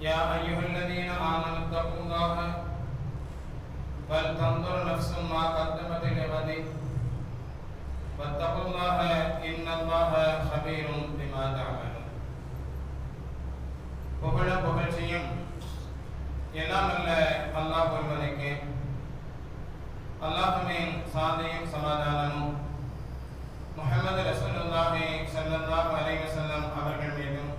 يا أيها الذين آمنوا اتقوا الله ولتنظر نفس ما قدمت لغد واتقوا الله إن الله خبير بما تعملون புகழ புகழ்ச்சியும் எல்லாம் அல்ல அல்லாஹ் ஒருவனுக்கு அல்லாஹுவின் சாந்தியும் சமாதானமும் முஹம்மது ரசூலுல்லாஹி ஸல்லல்லாஹு அலைஹி வஸல்லம் அவர்கள் மீதும்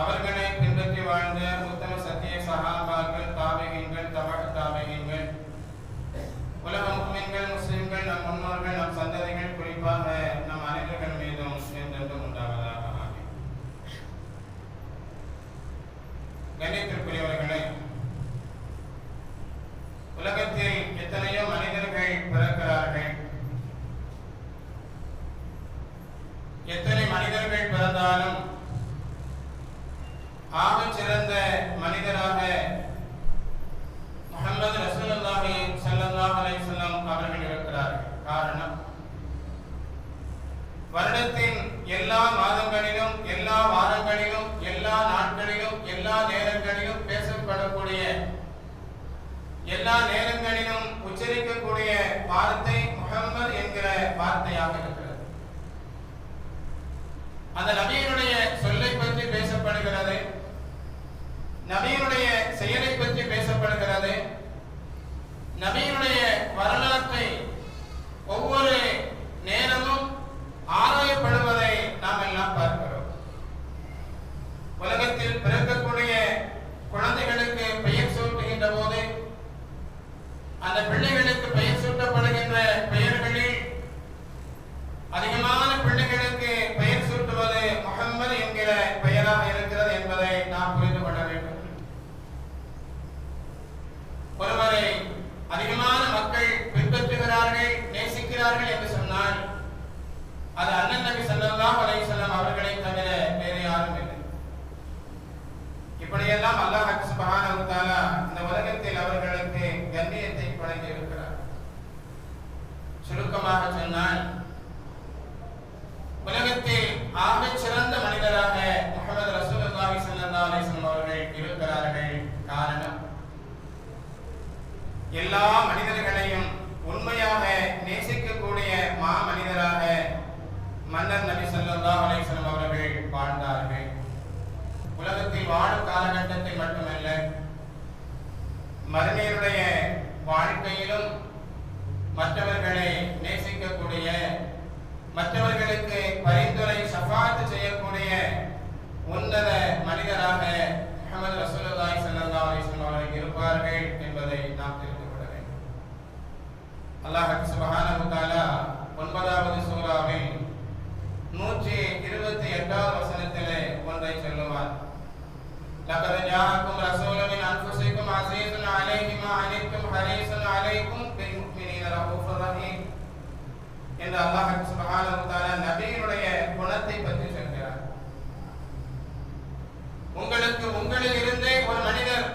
அவர்களை பின்பற்றி வாழ்ந்த உத்தம சத்திய சஹாபாக்கள் தாபிகீன்கள் தபக தாபிகீன்கள் உலக முஸ்லிம்கள் முஸ்லிம்கள் நம் முன்னோர்கள் நம் சந்ததிகள் குறிப்பாக நம் அனைவர்கள் மீதும் என்றென்றும் உண்டாவதாக ஆமீன். கண்ணியத்திற்குரியவர்களே உலகத்தில் எத்தனையோ மனிதர்கள் பிறக்கிறார்கள் எத்தனை மனிதர்கள் பிறந்தாலும் ஆகச் சிறந்த மனிதராக முஹம்மது ரசூலுல்லாஹி ஸல்லல்லாஹு அலைஹி வஸல்லம் அவர்கள் இருக்கிறார்கள் காரணம் வருடத்தின் எல்லா மாதங்களிலும் எல்லா வாரங்களிலும் எல்லா நாட்களிலும் எல்லா நேரங்களிலும் பேசப்படக்கூடிய எல்லா நேரங்களிலும் உச்சரிக்கக்கூடிய வார்த்தை முஹம்மது என்கிற வார்த்தையாக இருக்கிறது அந்த நபியினுடைய சொல்லை பற்றி பேசப்படுகிறது நபியினுடைய செயலை பற்றி பேசப்படுகிறது நபியினுடைய வரலாற்றை ஒவ்வொரு நேரமும் ஆராயப்படுவதை நாம் எல்லாம் பார்க்கிறோம் உலகத்தில் பிறக்கக்கூடிய குழந்தைகளுக்கு பெயர் சூட்டுகின்ற போது அந்த பிள்ளைகளுக்கு பெயர் சூட்டப்படுகின்ற பெயர்களில் அதிகமான பிள்ளைகளுக்கு பெயர் சூட்டுவது முகம்மது என்கிற பெயராக இருக்கிறது என்பதை நாம் புரிந்து கொள்ள வேண்டும் ஒருவரை அதிகமான மக்கள் பின்பற்றுகிறார்கள் நேசிக்கிறார்கள் என்று சொன்னால் அது அண்ணன் நபி ஸல்லல்லாஹு அலைஹி வஸல்லம் அவர்களை தவிர வேறு யாரும் இல்லை இப்படியெல்லாம் அல்லாஹ் சுப்ஹானஹு வ தஆலா இந்த உலகத்தில் அவர்களுக்கு கண்ணியத்தை வழங்கி இருக்கிறார் சுருக்கமாக சொன்னால் உலகத்தில் ஆகச் சிறந்த மனிதராக முகமது ரசூலுல்லாஹி ஸல்லல்லாஹு அலைஹி வஸல்லம் அவர்கள் இருக்கிறார்கள் காரணம். எல்லா மனிதர்களையும் உண்மையாக நேசிக்கக்கூடிய மா மனிதராக மன்னர் நபி ஸல்லல்லாஹு அலைஹி வஸல்லம் அவர்கள் வாழ்ந்தார்கள். உலகத்தில் வாழும் காலகட்டத்தில் மட்டுமல்ல மறுமையினுடைய வாழ்க்கையிலும் மற்றவர்களை மற்றவர்களுக்கு பரிந்துரை ஷஃபாத் செய்யக்கூடிய உன்னத மனிதராக முஹம்மது ரசூலுல்லாஹி ஸல்லல்லாஹு அலைஹி வஸல்லம் அவர்கள் இருப்பார்கள் என்பதை நாம் தெரிந்து கொள்ள வேண்டும் அல்லாஹ் சுப்ஹானஹு வ தஆலா ஒன்பதாவது சூராவில் நூற்றி இருபத்தி எட்டாவது வசனத்திலே ஒன்றை சொல்லுவார் لقد جاءكم رسول من انفسكم عزيز عليه ما عنتم حريص عليكم بالمؤمنين رؤوف رحيم என்று அல்லாஹ் சுப்ஹானஹு நபியினுடைய குணத்தை பற்றி சொல்கிறார். உங்களுக்கு உங்களில் இருந்தே ஒரு மனிதர்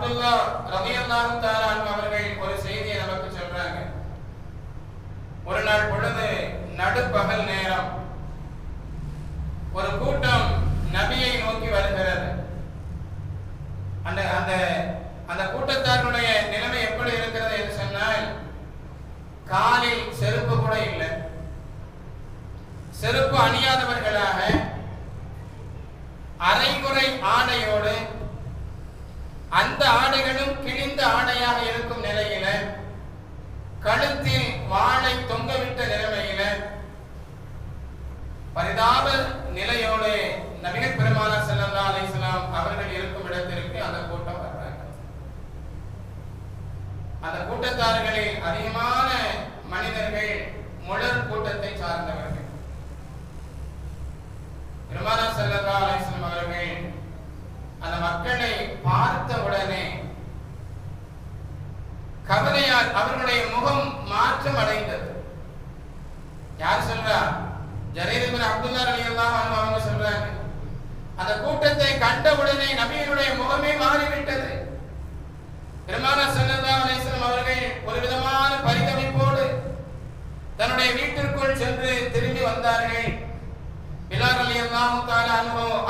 அப்துல்லா ரலியல்லாஹு தஆலா அவர்கள் ஒரு செய்தியை நமக்கு சொல்றாங்க. ஒரு நாள் பொழுது நடுப்பகல் நேரம்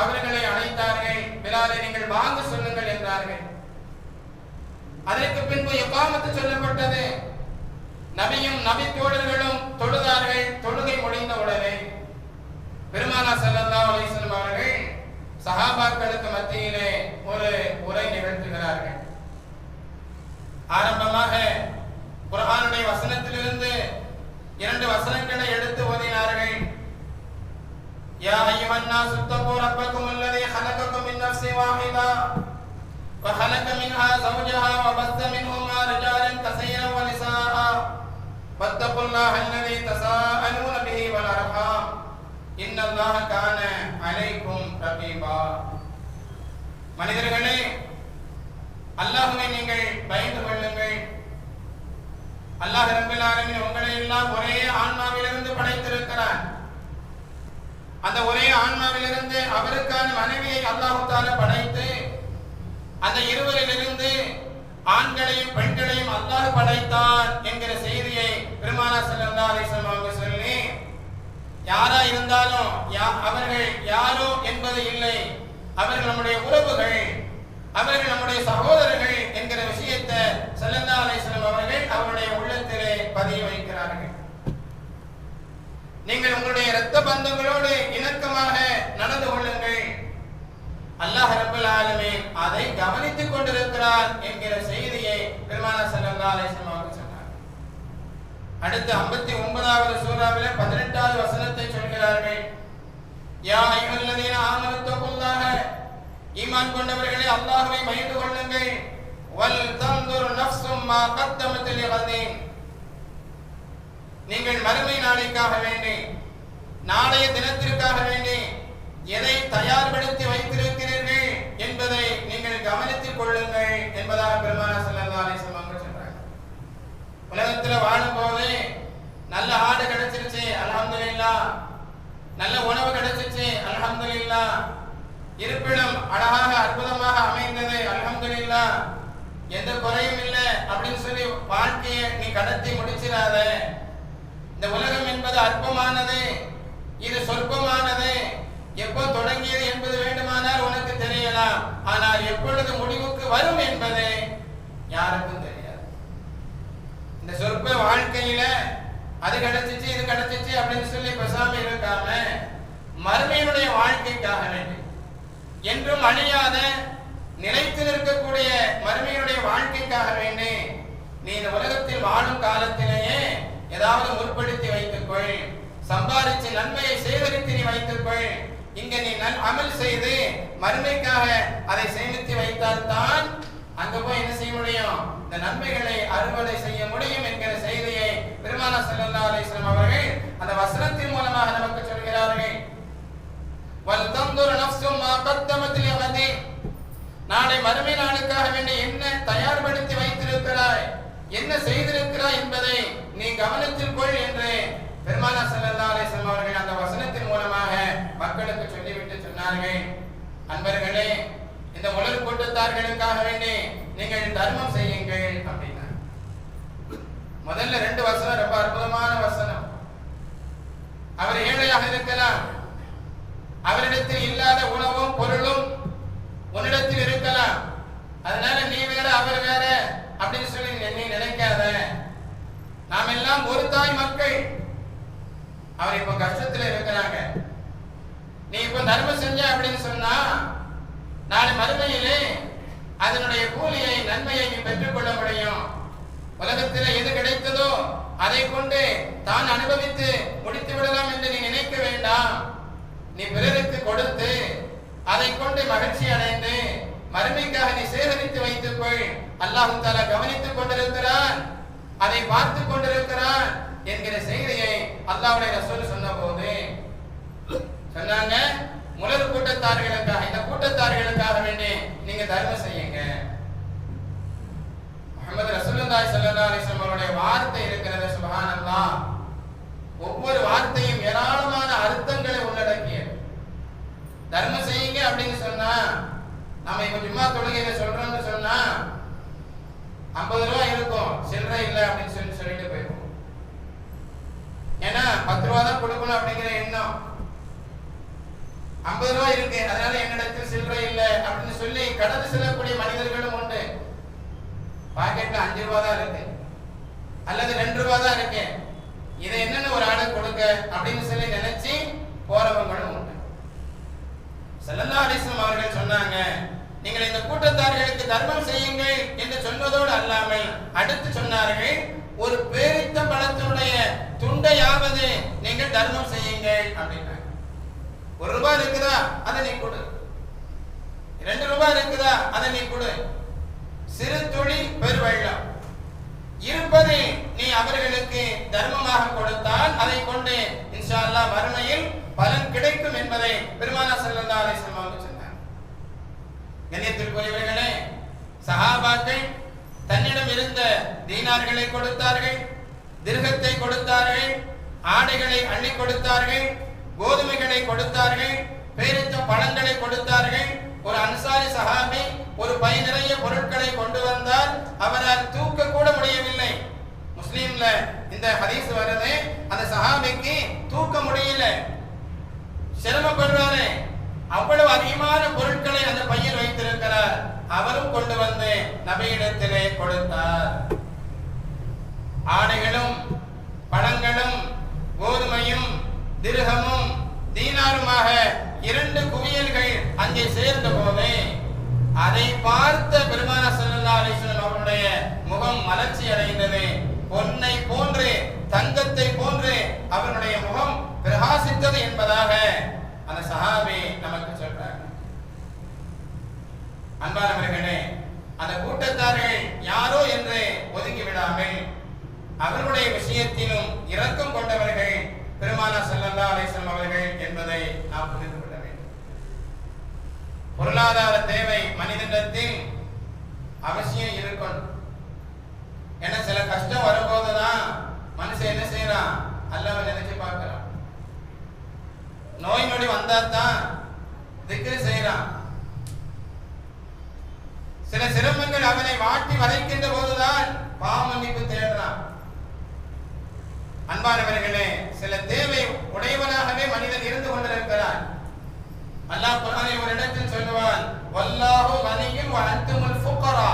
அவர்களை அழைத்தார்கள் பிலாலை நீங்கள் வாங்க சொல்லுங்கள் என்றார்கள். அதற்கு பின்பு எக்காமத்து சொல்லப்பட்டது. நபியும் நபி தோழர்களும் தொழுதார்கள். தொழுகை முடிந்த உடனே பெருமானா ஸல்லல்லாஹு அலைஹி அவர்கள் சஹாபாக்களுக்கு மத்தியிலே ஒரு உரை நிகழ்த்துகிறார்கள். ஆரம்பமாக குர்ஆனுடைய வசனத்திலிருந்து இரண்டு வசனங்களை எடுத்து ஓதினார்கள். யா அய்யுஹன் நாஸ் தக்கு ரப்பக்கும் அல்லதி خلقكم من نفس واحده وخلق منها زوجها وبث منهما رجالا كثيرا ونساء واتقوا الله الذي تساءلون به والارحام ان الله كان عليكم رقيبا மனிதர்களே அல்லாஹ்வை நீங்கள் பயந்து கொள்ளுங்கள் அல்லாஹ் ரப்பல் ஆலமீன் உங்களை எல்லாம் ஒரே ஆன்மாவிலிருந்து படைத்திருக்கிறான் அந்த ஒரே ஆன்மாவிலிருந்து அவருக்கான மனைவியை அல்லாஹால படைத்து அந்த இருவரிலிருந்து ஆண்களையும் பெண்களையும் அல்லாஹ் படைத்தார் என்கிற செய்தியை பெருமானா ஸல்லல்லாஹு அலைஹி அவங்க சொல்லி யாரா இருந்தாலும் யா- அவர்கள் யாரோ என்பது இல்லை. அவர்கள் நம்முடைய உறவுகள் அவர்கள் நம்முடைய சகோதரர்கள் என்கிற விஷயத்தை செல்லந்தா அலைஹி அவர்கள் அவருடைய உள்ளத்திலே பதிய வைக்கிறார்கள். நீங்கள் உங்களுடைய இரத்த பந்தங்களோடு இணக்கமாக நடந்து கொள்ளுங்கள். அல்லாஹ் ரபுல் ஆலமே அதை கவனித்துக் கொண்டிருக்கிறார் என்கிற செய்தியை பெருமான ஸல்லல்லாஹு அலைஹி அவர்கள் சொன்னார். அடுத்து ஐம்பத்தி ஒன்பதாவது சூறாவில பதினெட்டாவது வசனத்தை சொல்கிறார்கள். யா அய்யுஹல்லதீன ஆமனு தகுல்லாஹ ஈமான் கொண்டவர்களே அல்லாஹுவை பயந்து கொள்ளுங்கள். வல் தன்துர் நஃப்ஸும் மா கத்தமத்தில் லிகதீன் நீங்கள் மறுமை நாளைக்காக வேண்டி நாளைய தினத்திற்காக வேண்டி எதை தயார்படுத்தி வைத்திருக்கிறீர்கள் என்பதை நீங்கள் கவனித்துக் கொள்ளுங்கள் என்பதாக பெருமான ஸல்லல்லாஹு அலைஹி சொல்றாங்க. உலகத்துல வாழும்போது நல்ல ஆடு கிடைச்சிருச்சு அல்ஹம்துலில்லாஹ் நல்ல உணவு கிடைச்சிருச்சு இல்லா இருப்பிடம் அழகாக அற்புதமாக அமைந்தது இல்லா எந்த குறையும் இல்லை அப்படின்னு சொல்லி வாழ்க்கையை நீ கடத்தி முடிச்சிடாத. இந்த உலகம் என்பது அற்பமானது. இது சொற்பமானது. எப்போ தொடங்கியது என்பது வேண்டுமானால் உனக்கு தெரியலாம். ஆனால் எப்பொழுது முடிவுக்கு வரும் என்பது யாருக்கும் தெரியாது. இந்த சொற்ப வாழ்க்கையில அது கிடைச்சிச்சு இது கிடைச்சிச்சு அப்படின்னு சொல்லி பேசாம இருக்காம மருமையினுடைய வாழ்க்கைக்காக வேண்டி என்றும் அழியாத நிலைத்து நிற்கக்கூடிய மருமையினுடைய வாழ்க்கைக்காக வேண்டி நீ இந்த உலகத்தில் வாழும் காலத்திலேயே ஏதாவது முற்படுத்தி வை. சம்பாதிச்சு நன்மையை சேகரித்து நீ வைத்துக்கொள் இங்க நீ நல் அமல் செய்து மறுமைக்காக அதை சேமித்து வைத்தால்தான் அங்க போய் என்ன செய்ய முடியும்? இந்த நன்மைகளை அறுவடை செய்ய முடியும் என்கிற செய்தியை பெருமான ஸல்லல்லாஹு அலிஸ்லாம் அவர்கள் அந்த வசனத்தின் மூலமாக நமக்கு சொல்கிறார்கள். வல் தந்துர் நஃப்ஸும் மா கத்தமத் நாளை மறுமை நாளுக்காக வேண்டி என்ன தயார்படுத்தி வைத்திருக்கிறாய்? என்ன செய்திருக்கிறாய் என்பதை நீ கவனத்தில் கொள் என்று பெருமானா ஸல்லல்லாஹு அலைஹி அவர்கள் அந்த வசனத்தின் மூலமாக மக்களுக்கு சொல்லிவிட்டு சொன்னார்கள். அன்பர்களே இந்த உலர் கூட்டத்தார்களுக்காக வேண்டி நீங்கள் தர்மம் செய்யுங்கள் அப்படின்னா முதல்ல ரெண்டு வசனம் ரொம்ப அற்புதமான வசனம் அவர் ஏழையாக இருக்கலாம் அவரிடத்தில் இல்லாத உணவும் பொருளும் உன்னிடத்தில் இருக்கலாம் அதனால நீ வேற அவர் வேற அப்படின்னு சொல்லி நீ- நீ நினைக்காத நாம் எல்லாம் ஒரு தாய் மக்கள் அவர் இப்ப கஷ்டத்துல இருக்கிறாங்க நீ இப்ப தர்மம் செஞ்ச அப்படின்னு சொன்னா நாளை மறுமையிலே அதனுடைய கூலியை நன்மையை நீ பெற்றுக்கொள்ள முடியும் உலகத்தில் எது கிடைத்ததோ அதை கொண்டு தான் அனுபவித்து முடித்து விடலாம் என்று நீ நினைக்க வேண்டாம் நீ பிறருக்கு கொடுத்து அதை கொண்டு மகிழ்ச்சி அடைந்து மறுமைக்காக நீ சேகரித்து வைத்துக் கொள் அல்லாஹு தாலா கவனித்துக் கொண்டிருக்கிறான் அதை பார்த்து கொண்டிருக்கிறான் என்கிற செய்தியை அல்லாவுடைய ரசூல் சொன்ன போது சொன்னாங்க முதல் கூட்டத்தார்களுக்காக இந்த கூட்டத்தார்களுக்காக வேண்டி நீங்க தர்மம் செய்யுங்க. முகமது ரசூலுல்லாஹி ஸல்லல்லாஹு அலைஹி வஸல்லம் அவருடைய வார்த்தை இருக்கிறது சுபஹானல்லாஹ் ஒவ்வொரு வார்த்தையும் ஏராளமான அர்த்தங்களை உள்ளடக்கியது. தர்மம் செய்யுங்க அப்படின்னு சொன்னா நம்ம இப்ப ஜும்மா தொழுகையில சொல்றோம்னு சொன்னா ஐம்பது ரூபாய் இருக்கும் சில்லறை இல்லை அப்படின்னு சொல்லி சொல்லிட்டு போயிருவோம் ஏன்னா பத்து ரூபா தான் கொடுக்கணும் அப்படிங்கிற எண்ணம். ஐம்பது ரூபா இருக்கு அதனால என்னிடத்தில் சில்லறை இல்லை அப்படின்னு சொல்லி கடந்து செல்லக்கூடிய மனிதர்களும் உண்டு. பாக்கெட்ல அஞ்சு ரூபா தான் இருக்கு. அல்லது ரெண்டு ரூபா தான் இருக்கு. இதை என்னன்னு ஒரு ஆளுக்கு கொடுக்க அப்படின்னு சொல்லி நினைச்சு போறவங்களும் உண்டு. செல்லல்லா அரிசம் அவர்கள் சொன்னாங்க நீங்கள் இந்த கூட்டத்தார்களுக்கு தர்மம் செய்யுங்கள் என்று சொன்னதோடு அல்லாமல் அடுத்து சொன்னார்கள் ஒரு பேரித்த பழத்தினுடைய துண்டையாவது நீங்கள் தர்மம் செய்யுங்கள் அப்படின்னா ஒரு ரூபாய் இருக்குதா? அதை நீ கொடு. ரெண்டு ரூபாய் இருக்குதா? அதை நீ கொடு. சிறு துளி பெருவெள்ளம். இருப்பதை நீ அவர்களுக்கு தர்மமாக கொடுத்தால் அதை கொண்டு இன்ஷா அல்லா மறுமையில் பலன் கிடைக்கும் என்பதை பெருமானா செல்லந்தாரை அலைஹி வஸல்லம் அவர்கள் சொன்னார் கண்ணியத்திற்குரியவர்களே சஹாபாக்கள் தன்னிடம் இருந்த தீனார்களை கொடுத்தார்கள் திருகத்தை கொடுத்தார்கள் ஆடைகளை அள்ளி கொடுத்தார்கள் கோதுமைகளை கொடுத்தார்கள் பேரித்த பழங்களை கொடுத்தார்கள். ஒரு அன்சாரி சஹாபி ஒரு பை நிறைய பொருட்களை கொண்டு வந்தால் அவரால் தூக்க கூட முடியவில்லை. முஸ்லீம்ல இந்த ஹதீஸ் வருது அந்த சஹாபிக்கு தூக்க முடியல. சிரமப்படுறாரு அவ்வளவு அதிகமான பொருட்களை அந்த பையில் வைத்திருக்கிறார். அவரும் கொண்டு வந்து நபியிடத்திலே கொடுத்தார். ஆடைகளும் பழங்களும் கோதுமையும் திருகமும் தீனாருமாக இரண்டு குவியல்கள் அங்கே சேர்ந்த போது அதை பார்த்த பெருமான செல்லா அலைஹி அவருடைய முகம் மலர்ச்சி அடைந்தது. பொன்னை போன்று தங்கத்தை போன்று அவருடைய முகம் பிரகாசித்தது என்பதாக அந்த சஹாபி நமக்கு சொல்றாங்க அன்பானவர்களே அந்த கூட்டத்தார்கள் யாரோ என்று ஒதுக்கி விடாமல் அவர்களுடைய விஷயத்திலும் இரக்கம் கொண்டவர்கள் பெருமானா செல்லல்லா அலைஹி அவர்கள் என்பதை நாம் புரிந்து கொள்ள வேண்டும். பொருளாதார தேவை மனிதனிடத்தில் அவசியம் இருக்கணும். ஏன்னா சில கஷ்டம் வரும்போதுதான் மனுஷன் என்ன செய்யறான் அல்லவன் நினைச்சு பார்க்கிறான். நோய் நொடி வந்தா தான் திக்ரு செய்யறான் சில சிரமங்கள் அவனை வாட்டி வதைக்கின்ற போதுதான் பாவமன்னிப்பு தேடுறான் அன்பானவர்களே சில தேவை உடையவனாகவே மனிதன் இருந்து கொண்டிருக்கிறான். அல்லாஹ் குரானை ஒரு இடத்தில் சொல்லுவான் வல்லாஹு வனியும் வ ஃபுக்கரா.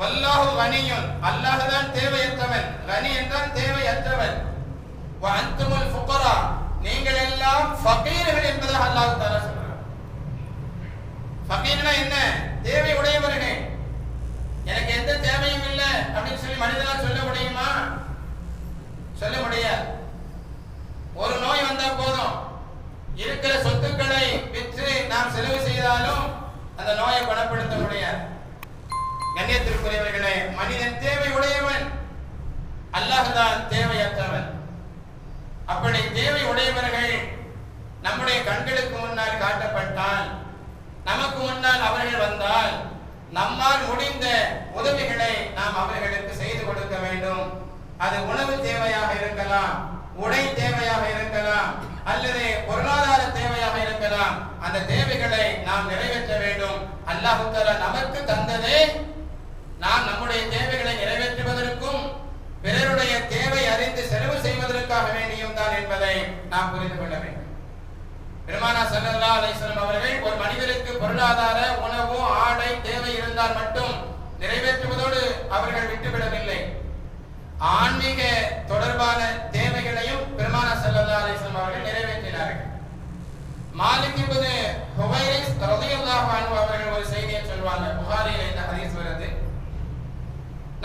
வல்லாஹு வனியும் அல்லாஹ் தான் தேவையற்றவன். கனி என்றால் தேவையற்றவன். வ ஃபுக்கரா. நீங்கள் எல்லாம் ஃபகீர்கள் என்பதாக அல்லாஹ் தஆலா சொல்றான். ஃபகீர்னா என்ன? தேவை உடையவர்களே. எனக்கு எந்த தேவையும் இல்லை அப்படின்னு சொல்லி மனிதனால் சொல்ல முடியுமா? சொல்ல முடியாது. ஒரு நோய் வந்தா போதும். இருக்கிற சொத்துக்களை விற்று நாம் செலவு செய்தாலும் அந்த நோயை குணப்படுத்த முடியாது. கண்ணியத்திற்குரியவர்களே மனிதன் தேவை உடையவன். அல்லாஹ் தான் தேவையா அப்படி தேவை உடையவர்கள் நம்முடைய கண்களுக்கு முன்னால் காட்டப்பட்டால் நமக்கு முன்னால் அவர்கள் வந்தால் நம்மால் முடிந்த உதவிகளை நாம் அவர்களுக்கு செய்து கொடுக்க வேண்டும். அது உணவு தேவையாக இருக்கலாம் உடை தேவையாக இருக்கலாம் அல்லது பொருளாதார தேவையாக இருக்கலாம். அந்த தேவைகளை நாம் நிறைவேற்ற வேண்டும். அல்லாஹு நமக்கு தந்ததே நாம் நம்முடைய தேவைகளை நிறைவேற்றுவதற்கும் பிறருடைய தேவை அறிந்து செலவு செய்வதற்காக வேண்டியும் தான் என்பதை நாம் புரிந்து கொள்ள வேண்டும். பெருமானா ஸல்லல்லாஹு அலிஸ்லாம் அவர்கள் ஒரு மனிதருக்கு பொருளாதார உணவு ஆடை தேவை இருந்தால் மட்டும் நிறைவேற்றுவதோடு அவர்கள் விட்டுவிடவில்லை. ஆன்மீக தொடர்பான தேவைகளையும் பெருமானா ஸல்லல்லாஹு அலிஸ்லாம் அவர்கள் நிறைவேற்றினார்கள். மாலிக் இப்னு ரலியல்லாஹு அன்ஹு அவர்கள் ஒரு செய்தியை சொல்வாங்க. புகாரியில் இந்த ஹதீஸ் வருது.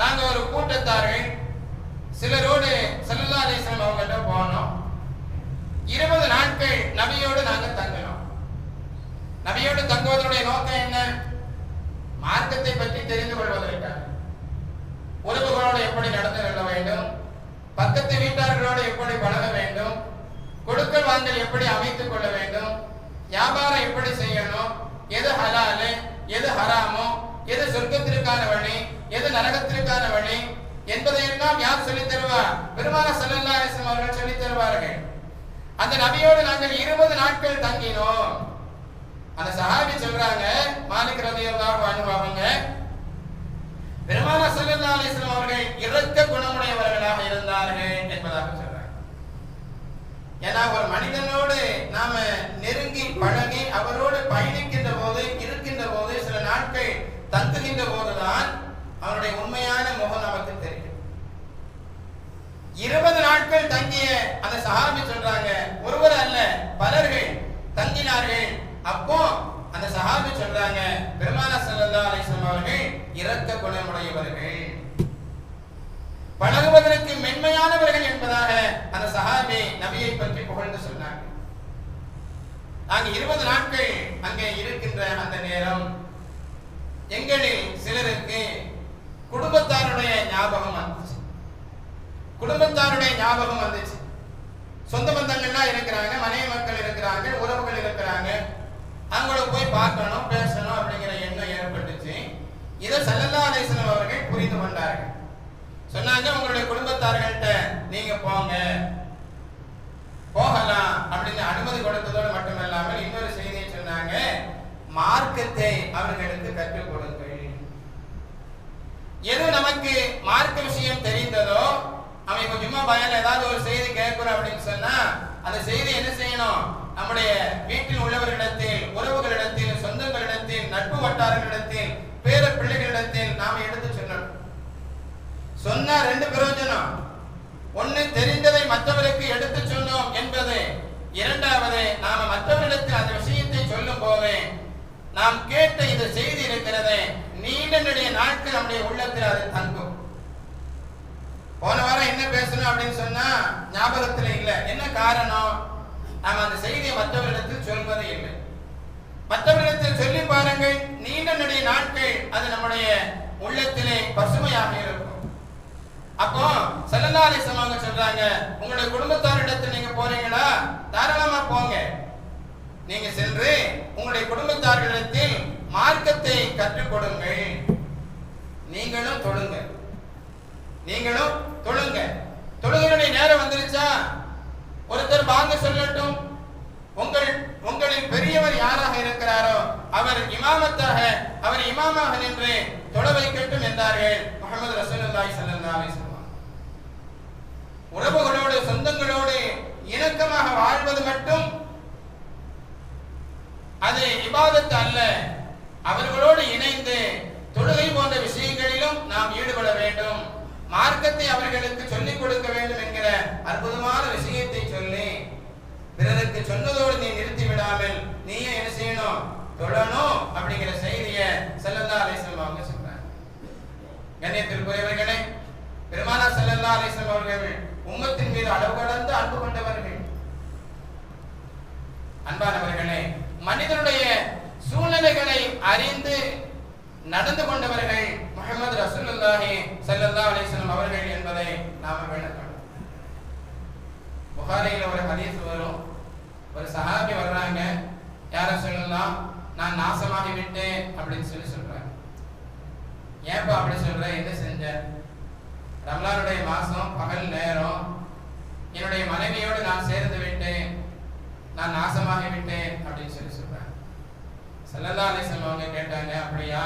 நாங்க ஒரு கூட்டத்தார்கள் சிலரோடு ஸல்லல்லாஹு அலிஸ்லாம் அவங்கள்ட்ட போனோம். இருபது நாட்கள் நபியோடு நாங்க தங்கினோம் நபியோடு தங்குவதனுடைய நோக்கம் என்ன? மார்க்கத்தை பற்றி தெரிந்து கொள்வதற்காக உறவுகளோடு எப்படி நடந்து கொள்ள வேண்டும்? பக்கத்து வீட்டார்களோடு எப்படி பழக வேண்டும்? கொடுக்கல் வாங்கல் எப்படி அமைத்துக் கொள்ள வேண்டும்? வியாபாரம் எப்படி செய்யணும்? எது ஹலாலு எது ஹராமோ எது சொர்க்கத்திற்கான வழி எது நரகத்திற்கான வழி என்பதையெல்லாம் யார் சொல்லித் தருவார்? பெருமான ஸல்லல்லாஹு அவர்கள் சொல்லித் தருவார்கள். அந்த நபியோடு நாங்கள் இருபது நாட்கள் தங்கினோம். அந்த சஹாபி சொல்றாங்க மாலிக் ரலியல்லாஹு அன்ஹு அவங்க பெருமான ஸல்லல்லாஹு அலைஹி வஸல்லம் அவர்கள் இரக்க குணமுடையவர்களாக இருந்தார்கள் என்பதாக சொல்றாங்க. ஏன்னா ஒரு மனிதனோடு நாம நெருங்கி பழகி அவரோடு பயணிக்கின்ற போது இருக்கின்ற போது சில நாட்கள் தங்குகின்ற போதுதான் அவனுடைய உண்மையான முகம் நமக்கு தெரியும் நாட்கள் தங்கிய அந்த சஹாபி சொல்றாங்க ஒருவர் அல்ல பலர்கள் தங்கினார்கள். அப்போ அந்த சஹாபி சொல்றாங்க பெருமான ஸல்லல்லாஹு அலிஸ்லாம் அவர்கள் இரக்க குணமுடையவர்கள். பழகுவதற்கு மென்மையானவர்கள் என்பதாக அந்த சஹாபி நபியை பற்றி புகழ்ந்து சொன்னாங்க. நாங்க இருபது நாட்கள் அங்கே இருக்கின்ற அந்த நேரம் எங்களில் சிலருக்கு குடும்பத்தாருடைய ஞாபகம் குடும்பத்தாருடைய ஞாபகம் வந்துச்சு. சொந்த பந்தங்கள்லாம் இருக்கிறாங்க மனைவி மக்கள் இருக்கிறாங்க உறவுகள் இருக்கிறாங்க. அவங்கள போய் பார்க்கணும் பேசணும் அப்படிங்கிற எண்ணம் ஏற்பட்டுச்சு. இதை சல்லல்லா அலிஸ்லாம் அவர்கள் புரிந்து கொண்டார்கள். சொன்னாங்க உங்களுடைய குடும்பத்தார்கள்ட்ட நீங்க போங்க. போகலாம். அப்படின்னு அனுமதி கொடுத்ததோடு மட்டுமல்லாமல் இன்னொரு செய்தியை சொன்னாங்க மார்க்கத்தை அவர்களுக்கு கற்றுக் கொடுங்கள். எது நமக்கு மார்க்க விஷயம் தெரிந்ததோ இப்ப சும்மா பயன்ல ஏதாவது ஒரு செய்தி கேட்கிறோம் அப்படின்னு சொன்னா அந்த செய்தி என்ன செய்யணும்? நம்முடைய வீட்டில் உள்ளவர்களிடத்தில் உறவுகளிடத்தில் சொந்தங்களிடத்தில் நட்பு வட்டாரங்களிடத்தில் பேர பிள்ளைகளிடத்தில் நாம எடுத்து சொல்லணும். சொன்னா ரெண்டு பிரயோஜனம். ஒண்ணு தெரிந்ததை மற்றவருக்கு எடுத்து சொன்னோம் என்பது. இரண்டாவது நாம மற்றவரிடத்தில் அந்த விஷயத்தை சொல்லும் போது நாம் கேட்ட இந்த செய்தி இருக்கிறது நீண்ட நிலைய நாட்கள் நம்முடைய உள்ளத்தில் அது தங்கும். போன வாரம் என்ன பேசணும் அப்படின்னு சொன்னா ஞாபகத்துல இல்ல. என்ன காரணம்? நாம அந்த செய்தியை மற்றவரிடத்தில் சொல்வது இல்லை. மற்றவரிடத்தில் சொல்லி பாருங்கள் நீண்ட நெடிய நாட்கள் அது நம்முடைய உள்ளத்திலே பசுமையாக இருக்கும். அப்போ ஸல்லல்லாஹு அலைஹி சொல்றாங்க உங்களுடைய குடும்பத்தாரிடத்தில் நீங்க போறீங்களா? தாராளமா போங்க. நீங்க சென்று உங்களுடைய குடும்பத்தார்களிடத்தில் மார்க்கத்தை கற்றுக் கொடுங்கள். நீங்களும் தொழுங்க நீங்களும் தொழுங்க. தொழுகையுடைய நேரம் வந்துருச்சா? ஒருத்தர் வாங்க சொல்லட்டும். உங்கள் உங்களின் பெரியவர் யாராக இருக்கிறாரோ அவர் இமாமத்தாக அவர் இமாமாக நின்று தொழ வைக்கட்டும் என்றார்கள். முகமது ரசூலுல்லாஹி ஸல்லல்லாஹு அலைஹி வஸல்லம். உறவுகளோடு சொந்தங்களோடு இணக்கமாக வாழ்வது மட்டும் அது இபாதத்து அல்ல. அவர்களோடு இணைந்து தொழுகை போன்ற விஷயங்களிலும் நாம் ஈடுபட வேண்டும். மார்க்கத்தை அவர்களுக்கு சொல்லிக் கொடுக்க வேண்டும் என்கிற அற்புதமான விஷயத்தை சொல்லி பிறருக்கு சொன்னதோடு நீ நிறுத்தி விடாமல் நீயே என்ன செய்யணும்? தொழணும் அப்படிங்கிற செய்தியை செல்லல்லா அலைஹி அவங்க சொல்றாங்க. கண்ணியத்திற்குரியவர்களே பெருமானா செல்லல்லா அலைஹி அவர்கள் உம்மத்தின் மீது அளவு கடந்து அன்பு கொண்டவர்கள். அன்பானவர்களே மனிதனுடைய சூழ்நிலைகளை அறிந்து நடந்து கொண்டவர்கள் முஹம்மது ரசூலுல்லாஹி சல்லா அலிஸ்லம் அவர்கள் என்பதை நாம விளக்கணும். புகாரியில் ஒரு ஹதீஸ் வரும். ஒரு சஹாபி வர்றாங்க. யார சொல்லலாம் நான் நாசமாகி விட்டேன் அப்படின்னு சொல்லி சொல்றேன் ஏன்பா அப்படி சொல்றேன் என்ன செஞ்ச? ரம்லானுடைய மாசம் பகல் நேரம். என்னுடைய மனைவியோடு நான் சேர்ந்து விட்டேன். நான் நாசமாகி விட்டேன் அப்படின்னு சொல்லி சொல்றேன் செல்லதா அலைஹி அவங்க கேட்டாங்க அப்படியா?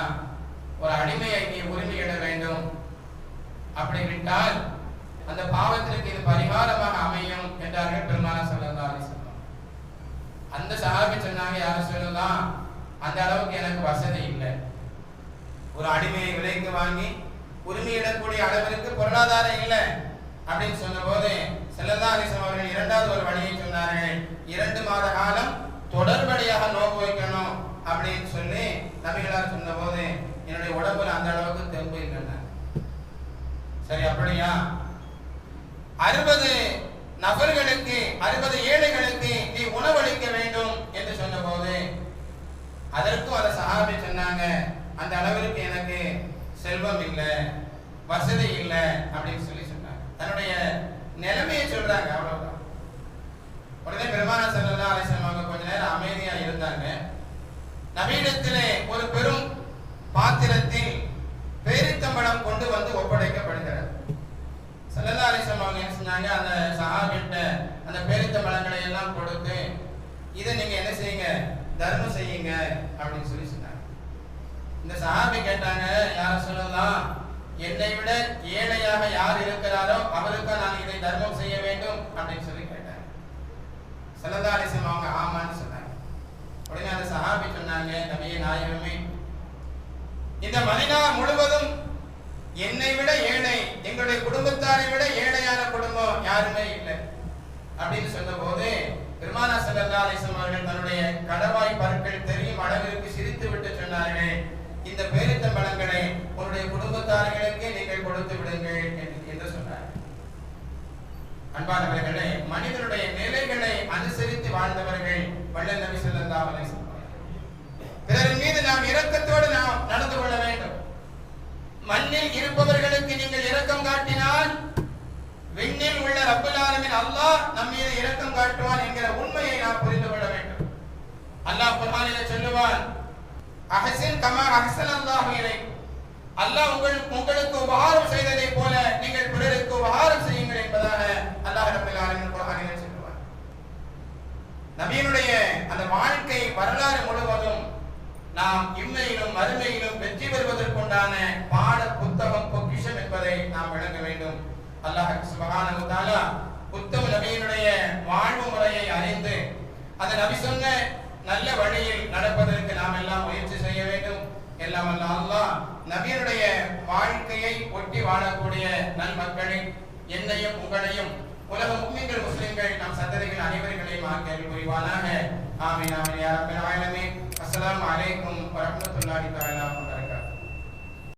ஒரு அடிமையை நீ உரிமையிட வேண்டும். அப்படி விட்டால் அந்த பாவத்திற்கு இது பரிகாரமாக அமையும் என்றார்கள் பெருமான ஸல்லல்லாஹு அந்த சகாபி சொன்னாங்க யாரும் சொல்லலாம் அந்த அளவுக்கு எனக்கு வசதி இல்லை. ஒரு அடிமையை விலைக்கு வாங்கி உரிமையிடக்கூடிய அளவிற்கு பொருளாதாரம் இல்லை. அப்படின்னு சொன்னபோது போது அலிசம் அவர்கள் இரண்டாவது ஒரு வழியை சொன்னார்கள். இரண்டு மாத காலம் தொடர்படியாக நோக்கு வைக்கணும் அப்படின்னு சொல்லி நபிகளார் சொன்னபோது என்னுடைய உடம்புல அந்த அளவுக்கு தெம்பு இல்லை. சரி அப்படியா? அறுபது நபர்களுக்கு அறுபது ஏழைகளுக்கு நீ உணவளிக்க வேண்டும் என்று சொன்னபோது அதற்கும் அந்த சஹாபி சொன்னாங்க அந்த அளவிற்கு எனக்கு செல்வம் இல்லை வசதி இல்லை அப்படின்னு சொல்லி சொன்னாங்க. தன்னுடைய நிலைமையை சொல்றாங்க அவ்வளவு உடனே பெருமானா ஸல்லல்லாஹு அலைஹி வஸல்லம் அவங்க கொஞ்ச நேரம் அமைதியா இருந்தாங்க நவீனத்திலே ஒரு பெரும் பாத்திரத்தில் பேரித்தம்பழம் கொண்டு வந்து ஒப்படைக்கப்படுகிறது ஸல்லல்லாஹு அலைஹி வஸல்லம் அவங்க என்ன செஞ்சாங்க அந்த சஹாபிட்ட அந்த பேரித்தம்பழங்களை எல்லாம் கொடுத்து இதை நீங்க என்ன செய்யுங்க தர்மம் செய்யுங்க அப்படின்னு சொல்லி சொன்னாங்க இந்த சஹாபி கேட்டாங்க யார சொல்லலாம் என்னை விட ஏழையாக யார் இருக்கிறாரோ அவருக்கு நான் இதை தர்மம் செய்ய வேண்டும் அப்படின்னு சொல்லி கேட்டாங்க ஸல்லல்லாஹு அலைஹி வஸல்லம் அவங்க ஆமான்னு சொன்னாங்க உடனே அந்த சஹாபி சொன்னாங்க நபியே நாயகமே இந்த மதினா முழுவதும் என்னை விட ஏழை எங்களுடைய குடும்பத்தாரை விட ஏழையான குடும்பம் யாருமே இல்லை. அப்படின்னு சொன்னபோது பெருமானா செல்லல்லா அலிசம் அவர்கள் தன்னுடைய கடவாய் பற்கள் தெரியும் அளவிற்கு சிரித்து விட்டு சொன்னார்கள் இந்த பேரித்த பழங்களை உன்னுடைய குடும்பத்தார்களுக்கே நீங்கள் கொடுத்து விடுங்கள் என்று- சொன்னார். அன்பானவர்களே மனிதனுடைய நிலைகளை அனுசரித்து வாழ்ந்தவர்கள் வள்ளல் நபி செல்லல்லா அலிசம் வஸல்லம் பிறரின் மீது நாம் இரக்கத்தோடு நாம் நடந்து கொள்ள வேண்டும். மண்ணில் இருப்பவர்களுக்கு நீங்கள் இரக்கம் காட்டினால் விண்ணில் உள்ள ரப்பல் அல்லாஹ் நம் மீது இரக்கம் காட்டுவான் என்கிற உண்மையை நாம் புரிந்து கொள்ள வேண்டும். அல்லாஹ் குர்ஆனிலே சொல்லுவான் அஹசின் கமா அஹசன் அல்லாஹ் இலை அல்லாஹ் உங்களுக்கு உங்களுக்கு உபகாரம் செய்ததை போல நீங்கள் பிறருக்கு உபகாரம் செய்யுங்கள் என்பதாக அல்லாஹ் ரப்பல் ஆலமீன் குர்ஆனிலே சொல்லுவான். நபியினுடைய அந்த வாழ்க்கை வரலாறு முழுவதும் நாம் இம்மையிலும் மறுமையிலும் வெற்றி பெறுவதற்குண்டான பாட புத்தகம் பொக்கிஷம் என்பதை நாம் விளங்க வேண்டும். அல்லாஹ் சுபஹானஹு உத்தம நபியினுடைய வாழ்வு முறையை அறிந்து அந்த நபி சொன்ன நல்ல வழியில் நடப்பதற்கு நாம் எல்லாம் முயற்சி செய்ய வேண்டும். எல்லாம் அல்ல அல்லாஹ் நபியினுடைய வாழ்க்கையை ஒட்டி வாழக்கூடிய நல் மக்களை என்னையும் உங்களையும் உலக முஸ்லிம்கள் முஸ்லிம்கள் நம் சந்ததிகள் அனைவர்களையும் ஆக்கியல் புரிவானாக. ஆமீன் ஆமீன் யா ரப்பல் ஆலமீன். அஸ்ஸலாமு அலைக்கும் வரஹ்மத்துல்லாஹி தஆலா.